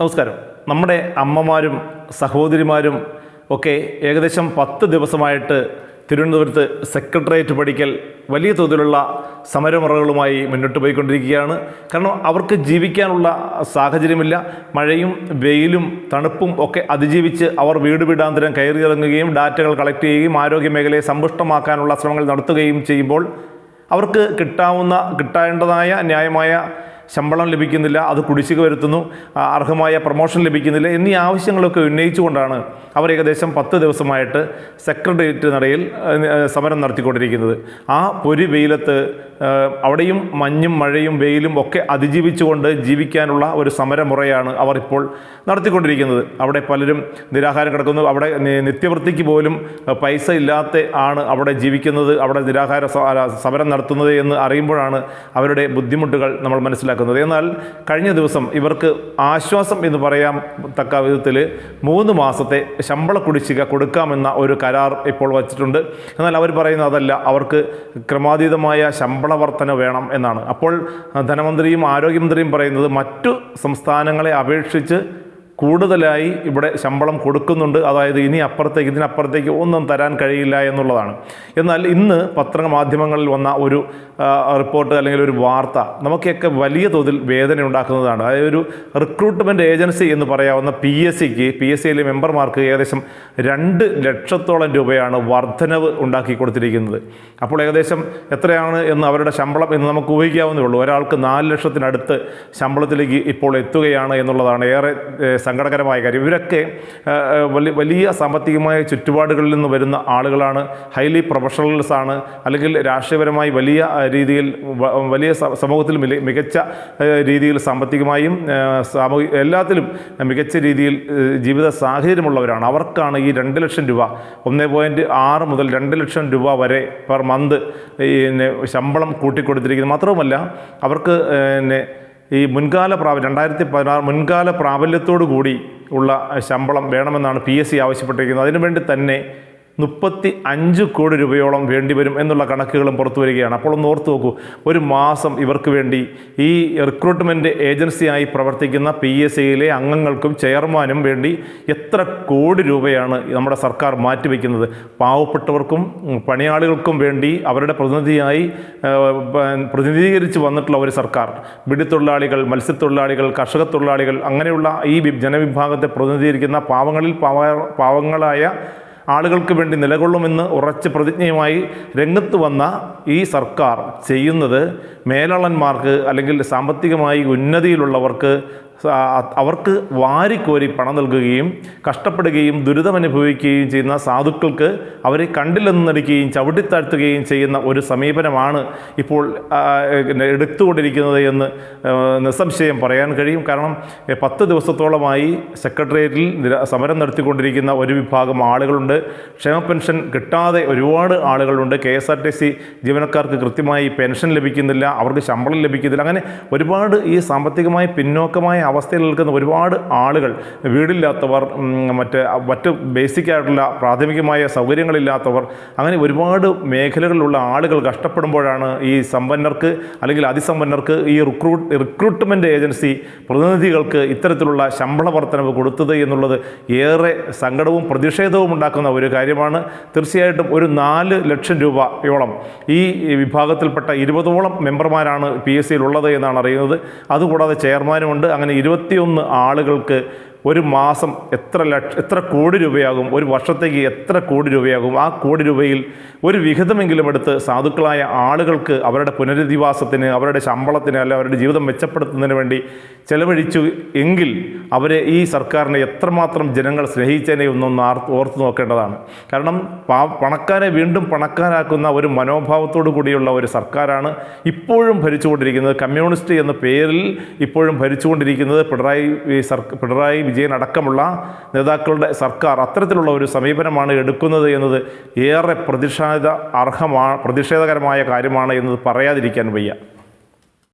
നമസ്കാരം. നമ്മുടെ അമ്മമാരും സഹോദരിമാരും ഒക്കെ ഏകദേശം പത്ത് ദിവസമായിട്ട് തിരുവനന്തപുരത്ത് സെക്രട്ടേറിയറ്റ് പഠിക്കൽ വലിയ തോതിലുള്ള സമരമുറകളുമായി മുന്നോട്ട് പോയിക്കൊണ്ടിരിക്കുകയാണ്. കാരണം അവർക്ക് ജീവിക്കാനുള്ള സാഹചര്യമില്ല. മഴയും വെയിലും തണുപ്പും ഒക്കെ അതിജീവിച്ച് അവർ വീട് വീടാന്തരം കയറിയിറങ്ങുകയും ഡാറ്റകൾ കളക്ട് ചെയ്യുകയും ആരോഗ്യ മേഖലയെ സമ്പുഷ്ടമാക്കാനുള്ള ശ്രമങ്ങൾ നടത്തുകയും ചെയ്യുമ്പോൾ അവർക്ക് കിട്ടാവുന്ന കിട്ടേണ്ടതായ ന്യായമായ ശമ്പളം ലഭിക്കുന്നില്ല അത് കുടിശ്ശിക വരുത്തുന്നു അർഹമായ പ്രൊമോഷൻ ലഭിക്കുന്നില്ല എന്നീ ആവശ്യങ്ങളൊക്കെ ഉന്നയിച്ചുകൊണ്ടാണ് അവർ ഏകദേശം പത്ത് ദിവസമായിട്ട് സെക്രട്ടേറിയറ്റ് നടയിൽ സമരം നടത്തിക്കൊണ്ടിരിക്കുന്നത്. ആ പൊരി വെയിലത്ത് അവിടെയും മഞ്ഞും മഴയും വെയിലും ഒക്കെ അതിജീവിച്ചുകൊണ്ട് ജീവിക്കാനുള്ള ഒരു സമരമുറയാണ് അവർ ഇപ്പോൾ നടത്തിക്കൊണ്ടിരിക്കുന്നത്. അവിടെ പലരും നിരാഹാരം കിടക്കുന്നു അവിടെ നിത്യവൃത്തിക്ക് പോലും പൈസ ഇല്ലാത്ത ആണ് അവിടെ ജീവിക്കുന്നത് അവിടെ നിരാഹാര സമരം നടത്തുന്നത് എന്ന് അറിയുമ്പോഴാണ് അവരുടെ ബുദ്ധിമുട്ടുകൾ നമ്മൾ മനസ്സിലാക്കുന്നത്. എന്നാൽ കഴിഞ്ഞ ദിവസം ഇവർക്ക് ആശ്വാസം എന്ന് പറയാൻ തക്ക വിധത്തിൽ മൂന്ന് മാസത്തെ ശമ്പള കുടിശ്ശിക കൊടുക്കാമെന്ന ഒരു കരാർ ഇപ്പോൾ വച്ചിട്ടുണ്ട്. എന്നാൽ അവർ പറയുന്ന അതല്ല അവർക്ക് ക്രമാതീതമായ ശമ്പള വർധന വേണം എന്നാണ്. അപ്പോൾ ധനമന്ത്രിയും ആരോഗ്യമന്ത്രിയും പറയുന്നത് മറ്റു സംസ്ഥാനങ്ങളെ അപേക്ഷിച്ച് കൂടുതലായി ഇവിടെ ശമ്പളം കൊടുക്കുന്നുണ്ട്. അതായത് ഇനി അപ്പുറത്തേക്ക് ഇതിനപ്പുറത്തേക്ക് ഒന്നും തരാൻ കഴിയില്ല എന്നുള്ളതാണ്. എന്നാൽ ഇന്ന് പത്രമാധ്യമങ്ങളിൽ വന്ന ഒരു റിപ്പോർട്ട് അല്ലെങ്കിൽ ഒരു വാർത്ത നമുക്കൊക്കെ വലിയ തോതിൽ വേദന ഉണ്ടാക്കുന്നതാണ്. അതായത് ഒരു റിക്രൂട്ട്മെന്റ് ഏജൻസി എന്ന് പറയാവുന്ന പി എസ് സിക്ക് പി എസ് സിയിലെ മെമ്പർമാർക്ക് ഏകദേശം രണ്ട് ലക്ഷത്തോളം രൂപയാണ് വർധനവ് ഉണ്ടാക്കി കൊടുത്തിരിക്കുന്നത്. അപ്പോൾ ഏകദേശം എത്രയാണ് എന്ന് അവരുടെ ശമ്പളം എന്ന് നമുക്ക് ഊഹിക്കാവുന്നേ ഉള്ളൂ. ഒരാൾക്ക് നാല് ലക്ഷത്തിനടുത്ത് ശമ്പളത്തിലേക്ക് ഇപ്പോൾ എത്തുകയാണ് എന്നുള്ളതാണ് ഏറെ സങ്കടകരമായ കാര്യം. ഇവരൊക്കെ വലിയ വലിയ സാമ്പത്തികമായ ചുറ്റുപാടുകളിൽ നിന്ന് വരുന്ന ആളുകളാണ്. ഹൈലി പ്രൊഫഷണൽസ് ആണ് അല്ലെങ്കിൽ രാഷ്ട്രീയപരമായി വലിയ രീതിയിൽ വലിയ സമൂഹത്തിൽ മികച്ച രീതിയിൽ സാമ്പത്തികമായും സാമൂഹിക എല്ലാത്തിലും മികച്ച രീതിയിൽ ജീവിത സാഹചര്യമുള്ളവരാണ്. അവർക്കാണ് ഈ രണ്ട് ലക്ഷം രൂപ ഒന്ന് പോയിന്റ് ആറ് മുതൽ രണ്ട് ലക്ഷം രൂപ വരെ പെർ മന്ത് ഈ ശമ്പളം കൂട്ടിക്കൊടുത്തിരിക്കുന്നത്. മാത്രവുമല്ല അവർക്ക് പിന്നെ ഈ മുൻകാല പ്രാബല്യം രണ്ടായിരത്തി പതിനാറ് മുൻകാല പ്രാബല്യത്തോടു കൂടി ഉള്ള ശമ്പളം വേണമെന്നാണ് പി എസ് സി ആവശ്യപ്പെട്ടിരിക്കുന്നത്. അതിനുവേണ്ടി തന്നെ മുപ്പത്തി അഞ്ച് കോടി രൂപയോളം വേണ്ടി വരും എന്നുള്ള കണക്കുകളും പുറത്തു വരികയാണ്. അപ്പോൾ ഒന്ന് ഓർത്ത് നോക്കൂ ഒരു മാസം ഇവർക്ക് വേണ്ടി ഈ റിക്രൂട്ട്മെന്റ് ഏജൻസിയായി പ്രവർത്തിക്കുന്ന പി എസ് സിയിലെ അംഗങ്ങൾക്കും ചെയർമാനും വേണ്ടി എത്ര കോടി രൂപയാണ് നമ്മുടെ സർക്കാർ മാറ്റിവെക്കുന്നത്? പാവപ്പെട്ടവർക്കും പണിയാളികൾക്കും വേണ്ടി അവരുടെ പ്രതിനിധിയായി പ്രതിനിധീകരിച്ച് വന്നിട്ടുള്ള ഒരു സർക്കാർ. വിടിത്തൊഴിലാളികൾ മത്സ്യത്തൊഴിലാളികൾ കർഷക തൊഴിലാളികൾ അങ്ങനെയുള്ള ഈ ജനവിഭാഗത്തെ പ്രതിനിധീകരിക്കുന്ന പാവങ്ങളിൽ പാവ പാവങ്ങളായ ആളുകൾക്ക് വേണ്ടി നിലകൊള്ളുമെന്ന് ഉറച്ച പ്രതിജ്ഞയുമായി രംഗത്ത് വന്ന ഈ സർക്കാർ ചെയ്യുന്നത് മേലാളന്മാർക്ക് അല്ലെങ്കിൽ സാമ്പത്തികമായി ഉന്നതിയിലുള്ളവർക്ക് അവർക്ക് വാരിക്കോരി പണം നൽകുകയും കഷ്ടപ്പെടുകയും ദുരിതമനുഭവിക്കുകയും ചെയ്യുന്ന സാധുക്കൾക്ക് അവരെ കണ്ടില്ലെന്ന് നടിക്കുകയും ചവിട്ടിത്താഴ്ത്തുകയും ചെയ്യുന്ന ഒരു സമീപനമാണ് ഇപ്പോൾ എടുത്തുകൊണ്ടിരിക്കുന്നത് എന്ന് നിസ്സംശയം പറയാൻ കഴിയും. കാരണം പത്ത് ദിവസത്തോളമായി സെക്രട്ടേറിയറ്റിൽ സമരം നടത്തിക്കൊണ്ടിരിക്കുന്ന ഒരു വിഭാഗം ആളുകളുണ്ട്. ക്ഷേമ പെൻഷൻ കിട്ടാതെ ഒരുപാട് ആളുകളുണ്ട്. K S R T C ജീവനക്കാർക്ക് കൃത്യമായി പെൻഷൻ ലഭിക്കുന്നില്ല. അവർക്ക് ശമ്പളം ലഭിക്കുന്നില്ല. അങ്ങനെ ഒരുപാട് ഈ സാമ്പത്തികമായി പിന്നോക്കമായ അവസ്ഥയിൽ നിൽക്കുന്ന ഒരുപാട് ആളുകൾ വീടില്ലാത്തവർ മറ്റ് മറ്റ് ബേസിക്കായിട്ടുള്ള പ്രാഥമികമായ സൗകര്യങ്ങളില്ലാത്തവർ അങ്ങനെ ഒരുപാട് മേഖലകളിലുള്ള ആളുകൾ കഷ്ടപ്പെടുമ്പോഴാണ് ഈ സമ്പന്നർക്ക് അല്ലെങ്കിൽ അതിസമ്പന്നർക്ക് ഈ റിക്രൂട്ട് റിക്രൂട്ട്മെന്റ് ഏജൻസി പ്രതിനിധികൾക്ക് ഇത്തരത്തിലുള്ള ശമ്പള വർധനവ് കൊടുത്തത് എന്നുള്ളത് ഏറെ സങ്കടവും പ്രതിഷേധവും ഉണ്ടാക്കുന്ന ഒരു കാര്യമാണ്. തീർച്ചയായിട്ടും ഒരു നാല് ലക്ഷം രൂപയോളം ഈ വിഭാഗത്തിൽപ്പെട്ട ഇരുപതോളം മെമ്പർമാരാണ് പി എസ് സിയിൽ ഉള്ളത് എന്നാണ് അറിയുന്നത്. അതുകൂടാതെ ചെയർമാനുമുണ്ട്. അങ്ങനെ ഇരുപത്തിയൊന്ന് ആളുകൾക്ക് ഒരു മാസം എത്ര ലക്ഷ എത്ര കോടി രൂപയാകും ഒരു വർഷത്തേക്ക് എത്ര കോടി രൂപയാകും ആ കോടി രൂപയിൽ ഒരു വിഹിതമെങ്കിലും എടുത്ത് സാധുക്കളായ ആളുകൾക്ക് അവരുടെ പുനരധിവാസത്തിന് അവരുടെ ശമ്പളത്തിന് അല്ല അവരുടെ ജീവിതം മെച്ചപ്പെടുത്തുന്നതിന് വേണ്ടി ചെലവഴിച്ചു എങ്കിൽ അവരെ ഈ സർക്കാരിനെ എത്രമാത്രം ജനങ്ങൾ സ്നേഹിച്ചതിനെ ഒന്നൊന്ന് ഓർത്തു നോക്കേണ്ടതാണ്. കാരണം പണക്കാരെ വീണ്ടും പണക്കാരാക്കുന്ന ഒരു മനോഭാവത്തോടു കൂടിയുള്ള ഒരു സർക്കാരാണ് ഇപ്പോഴും ഭരിച്ചുകൊണ്ടിരിക്കുന്നത്. കമ്മ്യൂണിസ്റ്റ് എന്ന പേരിൽ ഇപ്പോഴും ഭരിച്ചുകൊണ്ടിരിക്കുന്നത് പിണറായി പിണറായി വിജയൻ അടക്കമുള്ള നേതാക്കളുടെ സർക്കാർ. അത്തരത്തിലുള്ള ഒരു സമീപനമാണ് എടുക്കുന്നത് എന്നത് ഏറെ പ്രതിഷേധ അർഹമാണ് പ്രതിഷേധകരമായ കാര്യമാണ് എന്നത് പറയാതിരിക്കാൻ വയ്യ.